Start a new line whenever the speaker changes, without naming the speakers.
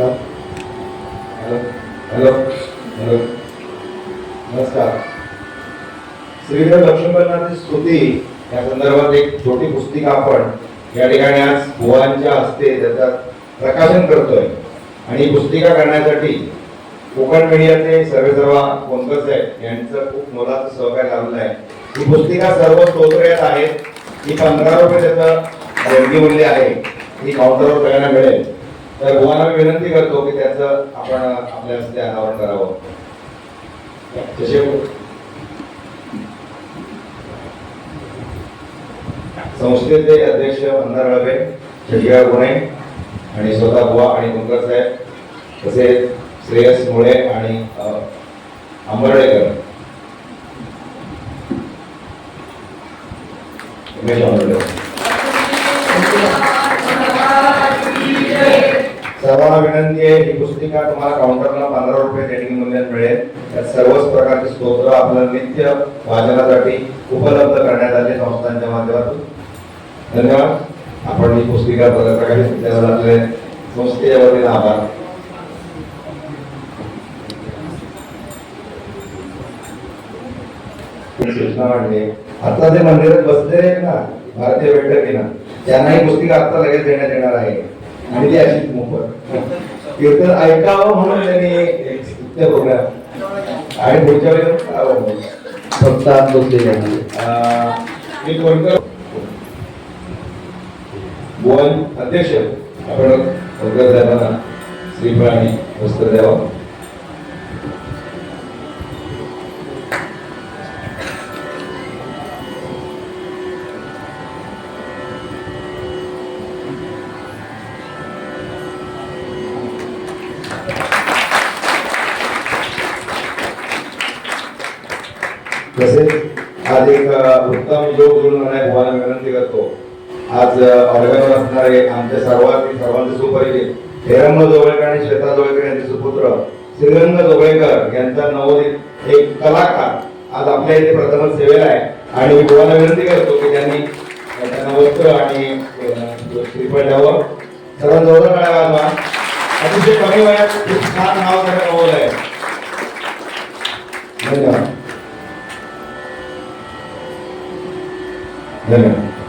नमस्कार. Hello hello hello. नमस्कार. श्रीधर लक्ष्मीपणाची स्तुती. या संदर्भात एक छोटी पुस्तिका आपण या ठिकाणी आज बुवांच्या हस्ते त्याचं प्रकाशन करतोय. आणि ही पुस्तिका करण्यासाठी कोकण मीडियाचे सर्वेसर्वा कोणकर साहेब यांचं खूप मोलाचं सहकार्य लाभलं आहे. ही पुस्तिका सर्व स्तोत्रेत आहेत. ही पंधरा रुपये त्याचं देणगी मूल्य आहे. ही काउंटरवर सगळ्यांना मिळेल. तर भगवान मी विनंती करतो की त्याचं आपण आपल्या हस्ते अनावरण करावं. तसे संस्थेचे अध्यक्ष अंधार रवे शशिकांत गुणे आणि स्वतः बुवा आणि कुंकर साहेब तसेच श्रेयस मुळे आणि आंबर्डेकर. उमेश आंबर्डेकर. सर्वांना विनंती आहे ही पुस्तिका तुम्हाला काउंटरला पंधरा रुपये देणगी मूल्यात मिळेल. यात सर्वच प्रकारचे स्तोत्र आपलं नित्य वाचनासाठी उपलब्ध करण्यात आले संस्थांच्या माध्यमातून. धन्यवाद. आपण ही पुस्तिका प्रकारे त्याबद्दल आपले संस्थेच्या वतीने आभार सूचना मांडली आता जे मंदिरात बसलेले आहेत ना भारतीय बैठकीना त्यांना ही पुस्तिका आता लगेच देण्यात येणार आहे. आणि अशी अशीच मोफत. कीर्तन ऐकावं म्हणून त्यांनी एक प्रोग्राम आणि पुढच्या वेळेला
फक्त आत बसलेले आहे.
मी कोणकर बोन अध्यक्ष. आपण कोणकर साहेबांना श्रीफळ आणि वस्त्र द्यावं तसेच आज एक उत्तम योग जुळून आणाय विनंती करतो. आज ऑर्गनवर असणारे आमचे सर्वात सर्वांचे सुपरिचित हेरंग जोगळेकर आणि श्वेता जोगळेकर यांचे सुपुत्र श्रीरंग जोगळेकर यांचा नवोदित एक कलाकार आज आपल्या इथे प्रथमच सेवेला आहे. आणि मी विनंती करतो की त्यांनी त्यांना वस्त्र आणि श्रीफळ द्यावं. सर्वांना जोरदार टाळ्या वाजवा अतिशय कमी वयात छान नाव ಧನ್ಯವಾದ